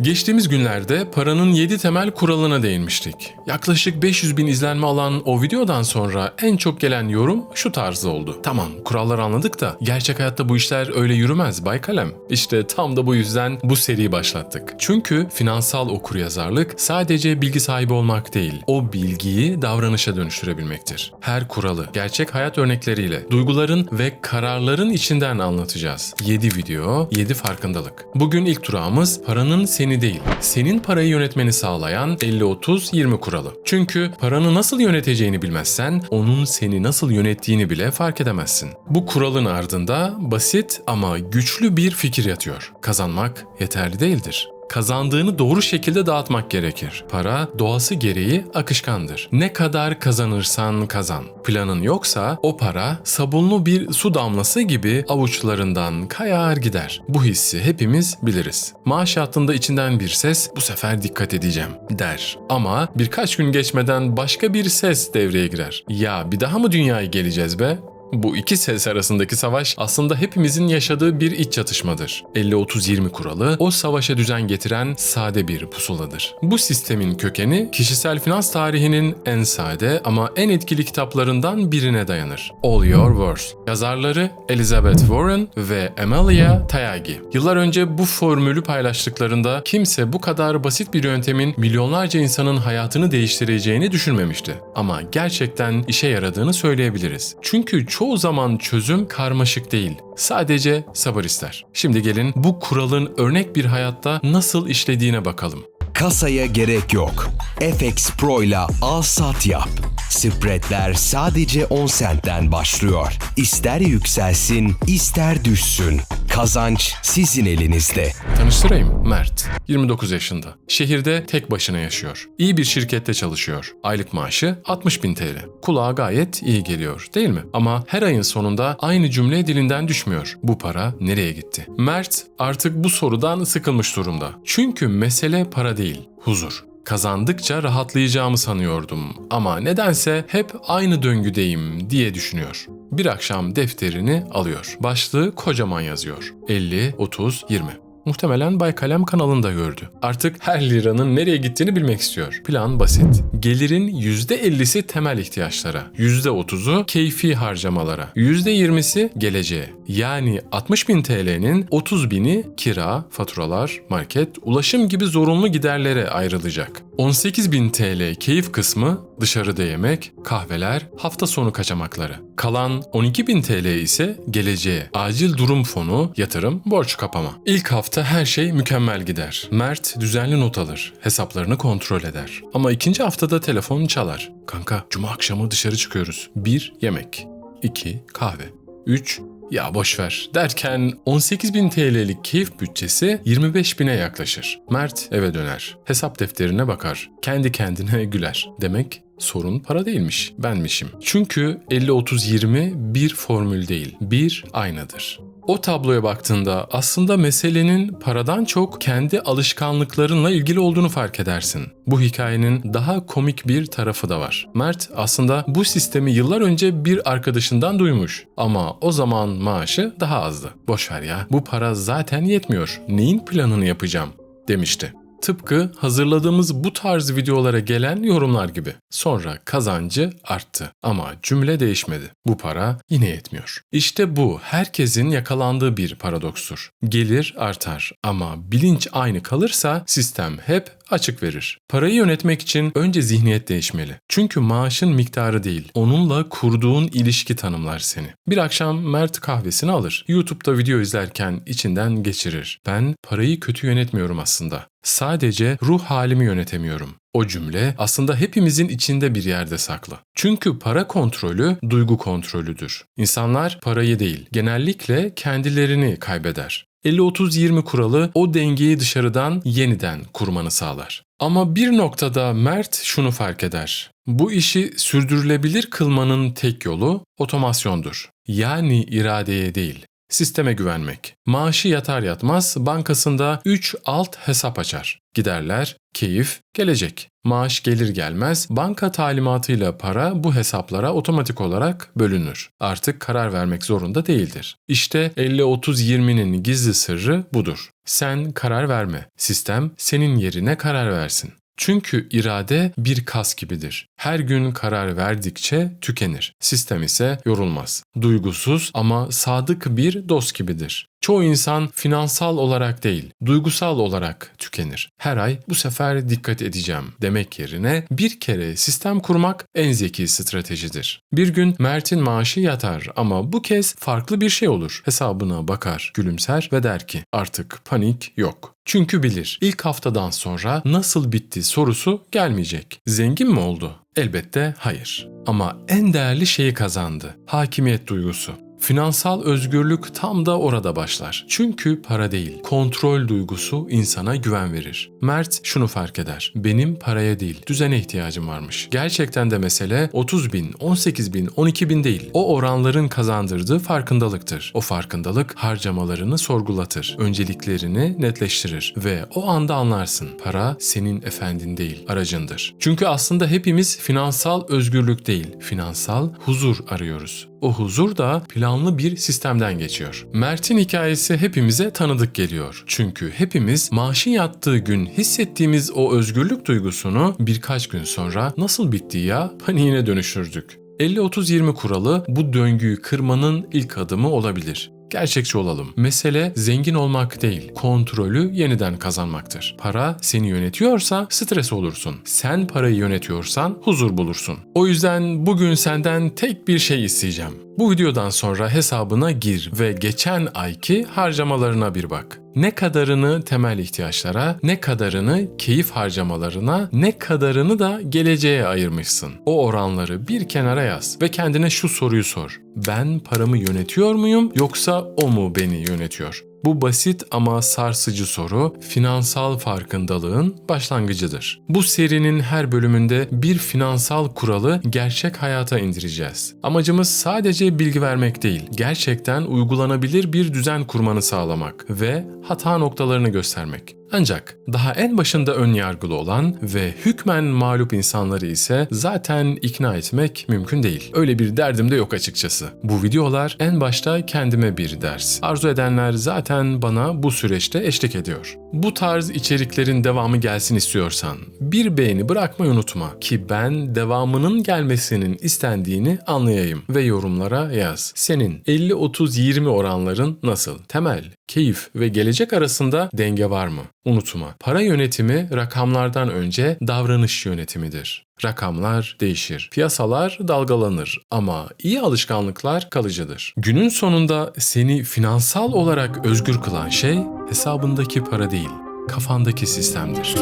Geçtiğimiz günlerde paranın 7 temel kuralına değinmiştik. Yaklaşık 500 bin izlenme alan o videodan sonra en çok gelen yorum şu tarzda oldu. Tamam kuralları anladık da gerçek hayatta bu işler öyle yürümez Bay Kalem. İşte tam da bu yüzden bu seriyi başlattık. Çünkü finansal okuryazarlık sadece bilgi sahibi olmak değil, o bilgiyi davranışa dönüştürebilmektir. Her kuralı gerçek hayat örnekleriyle, duyguların ve kararların içinden anlatacağız. 7 video, 7 farkındalık. Bugün ilk durağımız paranın seni değil, senin parayı yönetmeni sağlayan 50-30-20 kuralı. Çünkü paranı nasıl yöneteceğini bilmezsen onun seni nasıl yönettiğini bile fark edemezsin. Bu kuralın ardında basit ama güçlü bir fikir yatıyor. Kazanmak yeterli değildir kazandığını doğru şekilde dağıtmak gerekir. Para doğası gereği akışkandır. Ne kadar kazanırsan kazan. Planın yoksa o para sabunlu bir su damlası gibi avuçlarından kayar gider. Bu hissi hepimiz biliriz. Maaş hattında içinden bir ses bu sefer dikkat edeceğim der. Ama birkaç gün geçmeden başka bir ses devreye girer. Ya bir daha mı dünyaya geleceğiz be? Bu iki ses arasındaki savaş aslında hepimizin yaşadığı bir iç çatışmadır. 50-30-20 kuralı o savaşa düzen getiren sade bir pusuladır. Bu sistemin kökeni kişisel finans tarihinin en sade ama en etkili kitaplarından birine dayanır. All Your Worth. Yazarları Elizabeth Warren ve Amalia Taagi. Yıllar önce bu formülü paylaştıklarında kimse bu kadar basit bir yöntemin milyonlarca insanın hayatını değiştireceğini düşünmemişti. Ama gerçekten işe yaradığını söyleyebiliriz. Çünkü çoğu zaman çözüm karmaşık değil. Sadece sabır ister. Şimdi gelin bu kuralın örnek bir hayatta nasıl işlediğine bakalım. Kasaya gerek yok. FX Pro ile al sat yap. Spreadler sadece 10 sentten başlıyor. İster yükselsin, ister düşsün. Kazanç sizin elinizde. Tanıştırayım Mert. 29 yaşında. Şehirde tek başına yaşıyor. İyi bir şirkette çalışıyor. Aylık maaşı 60 bin TL. Kulağa gayet iyi geliyor değil mi? Ama her ayın sonunda aynı cümle dilinden düşmüyor. Bu para nereye gitti? Mert artık bu sorudan sıkılmış durumda. Çünkü mesele para değil, huzur. Kazandıkça rahatlayacağımı sanıyordum ama nedense hep aynı döngüdeyim diye düşünüyor. Bir akşam defterini alıyor. Başlığı kocaman yazıyor. 50, 30, 20. Muhtemelen Bay Kalem kanalında gördü. Artık her liranın nereye gittiğini bilmek istiyor. Plan basit. Gelirin %50'si temel ihtiyaçlara, %30'u keyfi harcamalara, %20'si geleceğe. Yani 60 bin TL'nin 30 bini kira, faturalar, market, ulaşım gibi zorunlu giderlere ayrılacak. 18 bin TL keyif kısmı dışarıda yemek, kahveler, hafta sonu kaçamakları. Kalan 12 bin TL ise geleceğe, acil durum fonu, yatırım, borç kapama. İlk hafta her şey mükemmel gider. Mert düzenli not alır, hesaplarını kontrol eder. Ama ikinci haftada telefon çalar. Kanka, cuma akşamı dışarı çıkıyoruz. 1. Yemek. 2. Kahve. 3. Ya boş ver derken 18.000 TL'lik keyif bütçesi 25.000'e yaklaşır. Mert eve döner. Hesap defterine bakar. Kendi kendine güler. Demek sorun para değilmiş, benmişim. Çünkü 50-30-20 bir formül değil, bir aynadır. O tabloya baktığında aslında meselenin paradan çok kendi alışkanlıklarınla ilgili olduğunu fark edersin. Bu hikayenin daha komik bir tarafı da var. Mert aslında bu sistemi yıllar önce bir arkadaşından duymuş ama o zaman maaşı daha azdı. Boşver ya bu para zaten yetmiyor. Neyin planını yapacağım demişti. Tıpkı hazırladığımız bu tarz videolara gelen yorumlar gibi. Sonra kazancı arttı ama cümle değişmedi. Bu para yine yetmiyor. İşte bu herkesin yakalandığı bir paradokstur. Gelir artar ama bilinç aynı kalırsa sistem hep açık verir. Parayı yönetmek için önce zihniyet değişmeli. Çünkü maaşın miktarı değil, onunla kurduğun ilişki tanımlar seni. Bir akşam Mert kahvesini alır. YouTube'da video izlerken içinden geçirir. Ben parayı kötü yönetmiyorum aslında. Sadece ruh halimi yönetemiyorum. O cümle aslında hepimizin içinde bir yerde saklı. Çünkü para kontrolü duygu kontrolüdür. İnsanlar parayı değil, genellikle kendilerini kaybeder. 50-30-20 kuralı o dengeyi dışarıdan yeniden kurmanı sağlar. Ama bir noktada Mert şunu fark eder. Bu işi sürdürülebilir kılmanın tek yolu otomasyondur. Yani iradeye değil, Sisteme güvenmek. Maaşı yatar yatmaz bankasında 3 alt hesap açar. Giderler, keyif, gelecek. Maaş gelir gelmez banka talimatıyla para bu hesaplara otomatik olarak bölünür. Artık karar vermek zorunda değildir. İşte 50-30-20'nin gizli sırrı budur. Sen karar verme. Sistem senin yerine karar versin. Çünkü irade bir kas gibidir. Her gün karar verdikçe tükenir. Sistem ise yorulmaz. Duygusuz ama sadık bir dost gibidir. Çoğu insan finansal olarak değil, duygusal olarak tükenir. Her ay bu sefer dikkat edeceğim demek yerine bir kere sistem kurmak en zeki stratejidir. Bir gün Mert'in maaşı yatar ama bu kez farklı bir şey olur. Hesabına bakar, gülümser ve der ki artık panik yok. Çünkü bilir ilk haftadan sonra nasıl bitti sorusu gelmeyecek. Zengin mi oldu? Elbette hayır. Ama en değerli şeyi kazandı. Hakimiyet duygusu. Finansal özgürlük tam da orada başlar. Çünkü para değil, kontrol duygusu insana güven verir. Mert şunu fark eder. Benim paraya değil, düzene ihtiyacım varmış. Gerçekten de mesele 30 bin, 18 bin, 12 bin değil. O oranların kazandırdığı farkındalıktır. O farkındalık harcamalarını sorgulatır, önceliklerini netleştirir ve o anda anlarsın. Para senin efendin değil, aracındır. Çünkü aslında hepimiz finansal özgürlük değil, finansal huzur arıyoruz. O huzur da planlı bir sistemden geçiyor. Mert'in hikayesi hepimize tanıdık geliyor. Çünkü hepimiz maaşın yattığı gün hissettiğimiz o özgürlük duygusunu birkaç gün sonra nasıl bitti ya paniğine dönüştürdük. 50-30-20 kuralı bu döngüyü kırmanın ilk adımı olabilir. Gerçekçi olalım. Mesele zengin olmak değil, kontrolü yeniden kazanmaktır. Para seni yönetiyorsa stres olursun. Sen parayı yönetiyorsan huzur bulursun. O yüzden bugün senden tek bir şey isteyeceğim. Bu videodan sonra hesabına gir ve geçen ayki harcamalarına bir bak. Ne kadarını temel ihtiyaçlara, ne kadarını keyif harcamalarına, ne kadarını da geleceğe ayırmışsın. O oranları bir kenara yaz ve kendine şu soruyu sor. Ben paramı yönetiyor muyum yoksa o mu beni yönetiyor? Bu basit ama sarsıcı soru finansal farkındalığın başlangıcıdır. Bu serinin her bölümünde bir finansal kuralı gerçek hayata indireceğiz. Amacımız sadece bilgi vermek değil, gerçekten uygulanabilir bir düzen kurmanı sağlamak ve hata noktalarını göstermek. Ancak daha en başında ön yargılı olan ve hükmen mağlup insanları ise zaten ikna etmek mümkün değil. Öyle bir derdim de yok açıkçası. Bu videolar en başta kendime bir ders. Arzu edenler zaten bana bu süreçte eşlik ediyor. Bu tarz içeriklerin devamı gelsin istiyorsan bir beğeni bırakmayı unutma ki ben devamının gelmesinin istendiğini anlayayım ve yorumlara yaz. Senin 50-30-20 oranların nasıl? Temel, keyif ve gelecek arasında denge var mı? Unutma, para yönetimi rakamlardan önce davranış yönetimidir. Rakamlar değişir, piyasalar dalgalanır ama iyi alışkanlıklar kalıcıdır. Günün sonunda seni finansal olarak özgür kılan şey hesabındaki para değil, kafandaki sistemdir.